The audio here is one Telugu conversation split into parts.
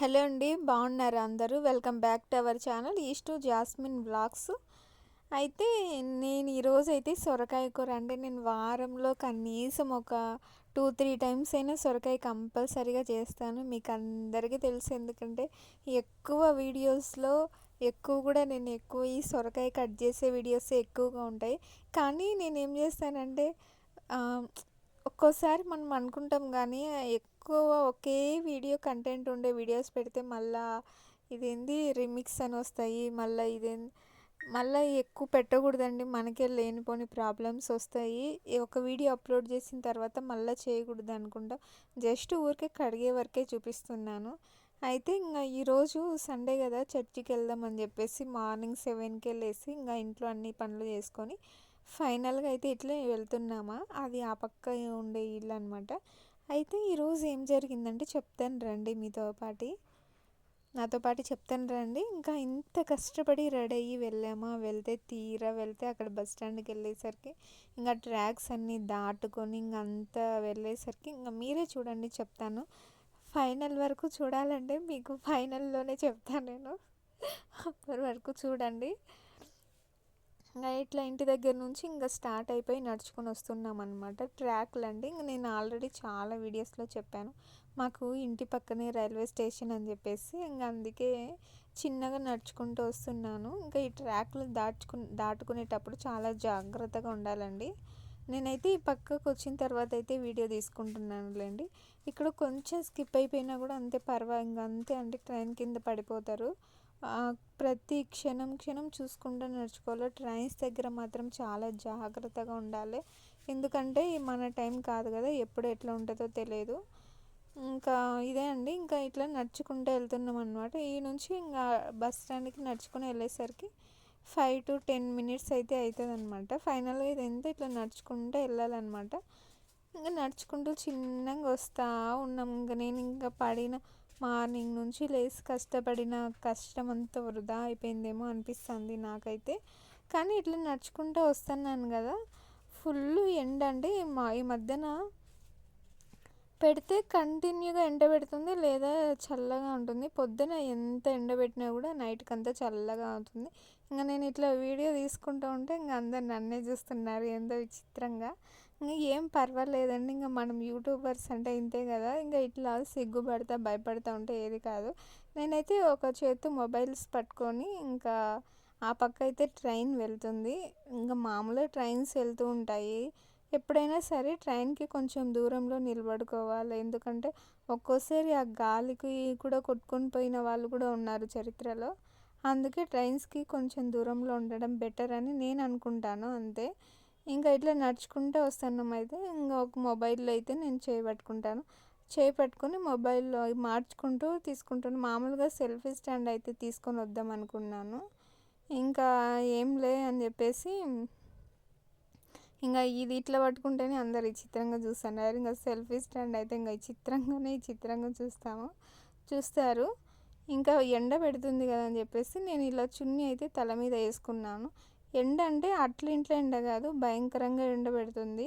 హలో అండి బాగున్నారా అందరూ? Welcome back to our channel east to Jasmine blogs అయితే నేను ఈరోజు అయితే సొరకాయ కూర అంటే నేను వారంలో కనీసం ఒక టూ త్రీ టైమ్స్ అయినా సొరకాయ కంపల్సరీగా చేస్తాను. మీకు అందరికీ తెలుసు ఎందుకంటే ఎక్కువ వీడియోస్లో ఎక్కువ కూడా నేను ఎక్కువ ఈ సొరకాయ కట్ చేసే వీడియోస్ ఎక్కువగా ఉంటాయి. కానీ నేను ఏం చేస్తానంటే ఒక్కోసారి మనం అనుకుంటాం కానీ ఎక్కువ ఒకే వీడియో కంటెంట్ ఉండే వీడియోస్ పెడితే మళ్ళా ఇదేంది రిమిక్స్ అని వస్తాయి మళ్ళీ ఇదేంది మళ్ళీ ఎక్కువ పెట్టకూడదండి మనకే లేనిపోని ప్రాబ్లమ్స్ వస్తాయి. ఒక వీడియో అప్లోడ్ చేసిన తర్వాత మళ్ళీ చేయకూడదు అనుకుంటా. జస్ట్ ఊరికే కడిగే వరకే చూపిస్తున్నాను. అయితే ఇంకా ఈరోజు సండే కదా చర్చికి వెళ్దామని చెప్పేసి మార్నింగ్ సెవెన్కి వెళ్ళేసి ఇంకా ఇంట్లో అన్ని పనులు చేసుకొని ఫైనల్గా అయితే ఇట్లే వెళ్తున్నామా? అది ఆ పక్క ఉండే ఇల్లు అనమాట అయితే ఈరోజు ఏం జరిగిందంటే చెప్తాను రండి మీతో పాటి. నాతో పాటు చెప్తాను రండి. ఇంకా ఇంత కష్టపడి రెడీ అయ్యి వెళ్ళామా? వెళ్తే తీరా? వెళ్తే అక్కడ బస్ స్టాండ్కి వెళ్ళేసరికి ఇంకా ట్రాక్స్ అన్నీ దాటుకొని ఇంక అంతా వెళ్ళేసరికి ఇంకా మీరే చూడండి చెప్తాను. ఫైనల్ వరకు చూడాలంటే మీకు ఫైనల్లోనే చెప్తాను నేను. అప్పటి వరకు చూడండి. ఇంకా ఇట్లా ఇంటి దగ్గర నుంచి ఇంకా స్టార్ట్ అయిపోయి నడుచుకొని వస్తున్నాం అనమాట ట్రాక్లు అండి ఇంక నేను ఆల్రెడీ చాలా వీడియోస్లో చెప్పాను. మాకు ఇంటి పక్కనే రైల్వే స్టేషన్ అని చెప్పేసి ఇంకా అందుకే చిన్నగా నడుచుకుంటూ వస్తున్నాను. ఇంకా ఈ ట్రాక్లు దాటుకు దాటుకునేటప్పుడు చాలా జాగ్రత్తగా ఉండాలండి. నేనైతే ఈ పక్కకు వచ్చిన తర్వాత అయితే వీడియో తీసుకుంటున్నానులేండి. ఇక్కడ కొంచెం స్కిప్ అయిపోయినా కూడా అంతే పర్వాలేదు ఇంకా అంతే అంటే ట్రైన్ కింద పడిపోతారు. ప్రతి క్షణం క్షణం చూసుకుంటూ నడుచుకోవాలి. ట్రైన్స్ దగ్గర మాత్రం చాలా జాగ్రత్తగా ఉండాలి. ఎందుకంటే మన టైం కాదు కదా ఎప్పుడు ఎట్లా ఉంటుందో తెలియదు. ఇంకా ఇదే అండి ఇంకా ఇట్లా నడుచుకుంటూ వెళ్తున్నాం అనమాట ఈ నుంచి ఇంకా బస్ స్టాండ్కి నడుచుకుని వెళ్ళేసరికి ఫైవ్ టు టెన్ మినిట్స్ అయితే అవుతుంది అనమాట ఫైనల్గా ఇది ఎంత ఇట్లా నడుచుకుంటూ వెళ్ళాలన్నమాట. ఇంకా నడుచుకుంటూ చిన్నగా వస్తూ ఉన్నాం. ఇంకా నేను ఇంకా పడిన మార్నింగ్ నుంచి లేచి కష్టపడిన కష్టం అంతా వృధా అయిపోయిందేమో అనిపిస్తుంది నాకైతే. కానీ ఇట్లా నడుచుకుంటూ వస్తున్నాను కదా ఫుల్ ఎండ అంటే మా ఈ మధ్యన పెడితే కంటిన్యూగా ఎండ పెడుతుంది లేదా చల్లగా ఉంటుంది. పొద్దున ఎంత ఎండ పెట్టినా కూడా నైట్కి అంతా చల్లగా అవుతుంది. ఇంకా నేను ఇట్లా వీడియో తీసుకుంటూ ఉంటే ఇంకా అందరు నన్నే చూస్తున్నారు ఎంతో విచిత్రంగా. ఏం పర్వాలేదండి. ఇంకా మనం యూట్యూబర్స్ అంటే ఇంతే కదా. ఇంకా ఇట్లా సిగ్గుపడతా భయపడతా ఉంటే ఏది కాదు. నేనైతే ఒక చేతి మొబైల్స్ పట్టుకొని ఇంకా ఆ పక్క అయితే ట్రైన్ వెళ్తుంది. ఇంకా మామూలుగా ట్రైన్స్ వెళ్తూ ఉంటాయి. ఎప్పుడైనా సరే ట్రైన్కి కొంచెం దూరంలో నిలబడుకోవాలి. ఎందుకంటే ఒక్కోసారి ఆ గాలికి కూడా కొట్టుకొని పోయిన వాళ్ళు కూడా ఉన్నారు చరిత్రలో. అందుకే ట్రైన్స్కి కొంచెం దూరంలో ఉండడం బెటర్ అని నేను అనుకుంటాను. అంతే. ఇంకా ఇట్లా నడుచుకుంటూ వస్తున్నాం అయితే. ఇంకా ఒక మొబైల్లో అయితే నేను చేయబట్టుకుంటాను చేపట్టుకొని మొబైల్లో మార్చుకుంటూ తీసుకుంటాను. మామూలుగా సెల్ఫీ స్టాండ్ అయితే తీసుకొని వద్దాం అనుకున్నాను. ఇంకా ఏం లే అని చెప్పేసి ఇంకా ఇది ఇట్లా పట్టుకుంటేనే అందరు విచిత్రంగా చూస్తున్నారు ఇంకా సెల్ఫీ స్టాండ్ అయితే ఇంకా చిత్రంగానే చిత్రంగా చూస్తాము. చూస్తారు. ఇంకా ఎండ పెడుతుంది కదా అని చెప్పేసి నేను ఇలా చున్నీ అయితే తల మీద వేసుకున్నాను. ఎండ అంటే అట్ల ఇంట్లో ఎండ కాదు భయంకరంగా ఎండ పెడుతుంది.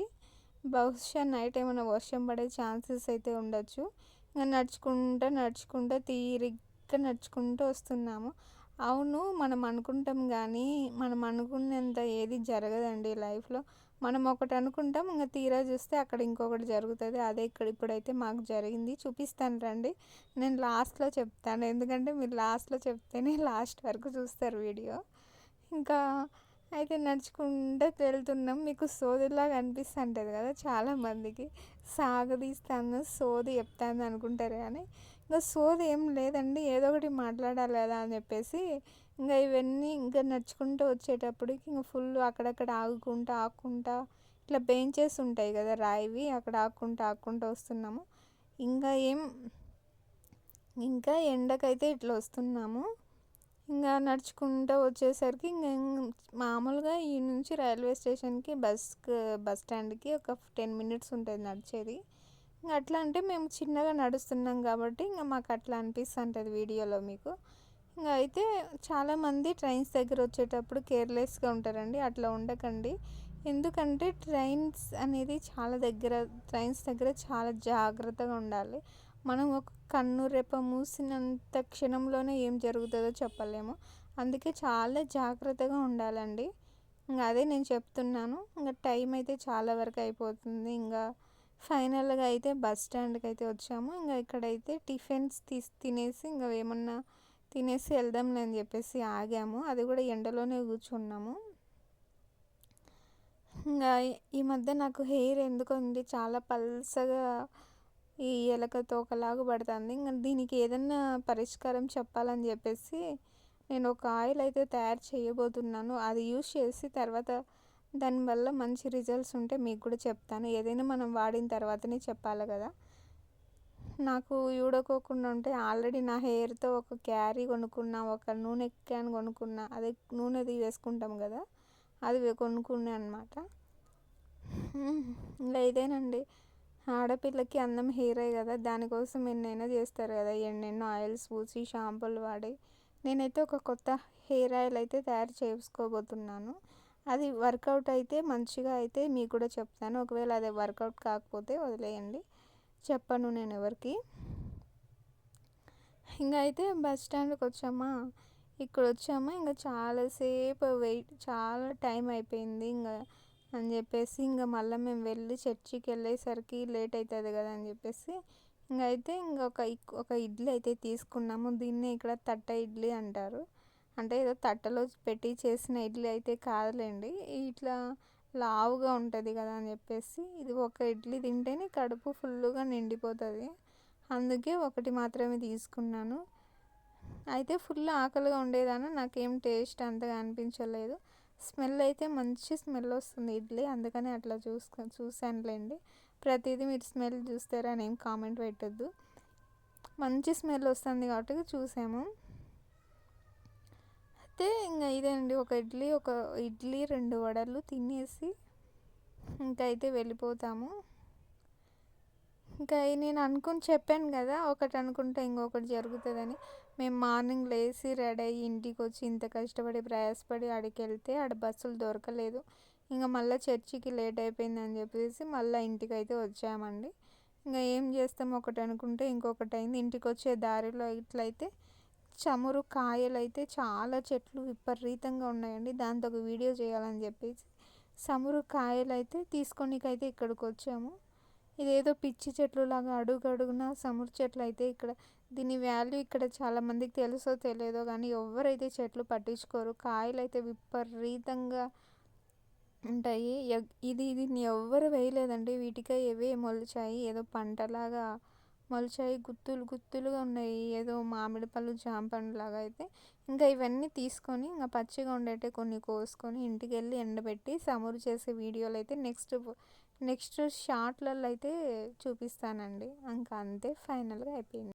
బహుశా నైట్ ఏమైనా వర్షం పడే ఛాన్సెస్ అయితే ఉండొచ్చు. ఇంకా నడుచుకుంటూ నడుచుకుంటూ తీరిగ్గా నడుచుకుంటూ వస్తున్నాము. అవును మనం అనుకుంటాం కానీ మనం అనుకున్నంత ఏది జరగదండి లైఫ్లో. మనం ఒకటి అనుకుంటాం ఇంకా తీరా చూస్తే అక్కడ ఇంకొకటి జరుగుతుంది. అదే ఇక్కడ ఇప్పుడైతే మాకు జరిగింది. చూపిస్తాను రండి. నేను లాస్ట్లో చెప్తాను. ఎందుకంటే మీరు లాస్ట్లో చెప్తేనే లాస్ట్ వరకు చూస్తారు వీడియో. ఇంకా అయితే నడుచుకుంటూ వెళ్తున్నాం మీకు సోదిలాగా అనిపిస్తుంటుంది కదా చాలామందికి సాగదీస్తాను సోది చెప్తాను అనుకుంటారు కానీ ఇంకా సోది ఏం లేదండి. ఏదో ఒకటి మాట్లాడాలి కదా అని చెప్పేసి ఇంకా ఇవన్నీ ఇంకా నడుచుకుంటూ వచ్చేటప్పటికి ఇంకా ఫుల్ అక్కడక్కడ ఆగుకుంటా ఆకుంటా ఇట్లా బెంచెస్ ఉంటాయి కదా రాయివి అక్కడ ఆకుంటా ఆకుంటా వస్తున్నాము. ఇంకా ఏం ఇంకా ఎండకైతే ఇట్లా వస్తున్నాము. ఇంకా నడుచుకుంటూ వచ్చేసరికి ఇంకా మామూలుగా ఈ నుంచి రైల్వే స్టేషన్కి బస్ బస్ స్టాండ్కి ఒక టెన్ మినిట్స్ ఉంటుంది నడిచేది. ఇంకా అట్లా అంటే మేము చిన్నగా నడుస్తున్నాం కాబట్టి ఇంకా మాకు అట్లా అనిపిస్తుంటుంది వీడియోలో మీకు. ఇంకా అయితే చాలామంది ట్రైన్స్ దగ్గర వచ్చేటప్పుడు కేర్లెస్గా ఉంటారండి అట్లా ఉండకండి. ఎందుకంటే ట్రైన్స్ అనేది చాలా దగ్గర ట్రైన్స్ దగ్గర చాలా జాగ్రత్తగా ఉండాలి. మనం ఒక కన్ను రెప్ప మూసినంత క్షణంలోనే ఏం జరుగుతుందో చెప్పలేము. అందుకే చాలా జాగ్రత్తగా ఉండాలండి. ఇంకా అదే నేను చెప్తున్నాను. ఇంకా టైం అయితే చాలా వరకు అయిపోతుంది. ఇంకా ఫైనల్గా అయితే బస్ స్టాండ్కి అయితే వచ్చాము. ఇంకా ఇక్కడైతే టిఫిన్స్ తీసి తినేసి ఇంకా ఏమన్నా తినేసి వెళ్దాంలే అని చెప్పేసి ఆగాము. అది కూడా ఎండలోనే కూర్చున్నాము. ఇంకా ఈ మధ్య నాకు హెయిర్ ఎందుకు ఉంది చాలా పల్సగా ఈ ఎలక తోకలాగా పడుతుంది. ఇంకా దీనికి ఏదన్నా పరిష్కారం చెప్పాలని చెప్పేసి నేను ఒక ఆయిల్ అయితే తయారు చేయబోతున్నాను. అది యూస్ చేసి తర్వాత దానివల్ల మంచి రిజల్ట్స్ ఉంటే మీకు కూడా చెప్తాను. ఏదైనా మనం వాడిన తర్వాతనే చెప్పాలి కదా. నాకు ఊడకోకుండా ఉంటే ఆల్రెడీ నా హెయిర్తో ఒక క్యారీ కొనుక్కున్న ఒక నూనె క్యాన్ కొనుక్కున్న అదే నూనెది వేసుకుంటాం కదా అది కొనుక్కున్నా అనమాట ఇంకా ఇదేనండి. ఆడపిల్లకి అందం హెయిరే కదా దానికోసం ఎన్నైనా చేస్తారు కదా. ఎన్నెన్నో ఆయిల్స్ పూసి షాంపూలు వాడి. నేనైతే ఒక కొత్త హెయిర్ ఆయిల్ అయితే తయారు చేసుకోబోతున్నాను. అది వర్కౌట్ అయితే మంచిగా అయితే మీకు కూడా చెప్తాను. ఒకవేళ అది వర్కౌట్ కాకపోతే వదిలేయండి. చెప్పను నేను ఎవరికి. ఇంకా అయితే బస్ స్టాండ్కి వచ్చామా? ఇక్కడ వచ్చామా? ఇంకా చాలాసేపు వెయిట్ చాలా టైం అయిపోయింది. ఇంకా అని చెప్పేసి ఇంకా మళ్ళీ మేము వెళ్ళి చర్చికి వెళ్ళేసరికి లేట్ అవుతుంది కదా అని చెప్పేసి ఇంకా అయితే ఇంకా ఒక ఒక ఇడ్లీ అయితే తీసుకున్నాము. దీన్ని ఇక్కడ తట్ట ఇడ్లీ అంటారు. అంటే ఏదో తట్టలో పెట్టి చేసిన ఇడ్లీ అయితే కాదులేండి. ఇట్లా లావుగా ఉంటుంది కదా అని చెప్పేసి ఇది ఒక ఇడ్లీ తింటేనే కడుపు ఫుల్గా నిండిపోతుంది. అందుకే ఒకటి మాత్రమే తీసుకున్నాను. అయితే ఫుల్ ఆకలిగా ఉండేదాన్ని. నాకేం టేస్ట్ అంతగా అనిపించలేదు. స్మెల్ అయితే మంచి స్మెల్ వస్తుంది ఇడ్లీ అందుకని అట్లా చూసుకొని చూసానులేండి. ప్రతిదీ మీరు స్మెల్ చూస్తారా అని ఏం కామెంట్ పెట్టద్దు. మంచి స్మెల్ వస్తుంది కాబట్టి చూసాము. అయితే ఇంకా ఇదేనండి ఒక ఇడ్లీ ఒక ఇడ్లీ రెండు వడలు తినేసి ఇంకా అయితే వెళ్ళిపోతాము. ఇంకా నేను అనుకుని చెప్పాను కదా ఒకటి అనుకుంటే ఇంకొకటి జరుగుతుందని. మేము మార్నింగ్ లేచి రెడీ అయ్యి ఇంటికి వచ్చి ఇంత కష్టపడి ప్రయాసపడి ఆడికి వెళ్తే ఆడ బస్సులు దొరకలేదు. ఇంకా మళ్ళీ చర్చికి లేట్ అయిపోయిందని చెప్పేసి మళ్ళీ ఇంటికి అయితే వచ్చామండి. ఇంకా ఏం చేస్తాం ఒకటి అనుకుంటే ఇంకొకటి అయింది. ఇంటికి వచ్చే దారిలో ఇట్లయితే చమురు కాయలు అయితే చాలా చెట్లు విపరీతంగా ఉన్నాయండి. దాంతో ఒక వీడియో చేయాలని చెప్పేసి. చమురు కాయలు అయితే తీసుకొనికైతే ఇక్కడికి వచ్చాము ఇదేదో పిచ్చి చెట్లు లాగా అడుగు సమురు చెట్లు అయితే ఇక్కడ దీని వాల్యూ ఇక్కడ చాలామందికి తెలుసో తెలియదో కానీ ఎవరైతే చెట్లు పట్టించుకోరు. కాయలు అయితే విపరీతంగా ఉంటాయి. ఇది దీన్ని ఎవ్వరు వేయలేదండి. వీటికై ఏవే మొలిచాయి. ఏదో పంటలాగా మొలిచాయి. గుత్తులు గుత్తులుగా ఉన్నాయి. ఏదో మామిడి పళ్ళు జాంపండు లాగా అయితే. ఇంకా ఇవన్నీ తీసుకొని ఇంకా పచ్చిగా ఉండేటే కొన్ని కోసుకొని ఇంటికి వెళ్ళి ఎండబెట్టి సమూరు చేసే వీడియోలు అయితే నెక్స్ట్ నెక్స్ట్ షార్ట్లలో అయితే చూపిస్తానండి. ఇంకా అంతే ఫైనల్గా అయిపోయింది.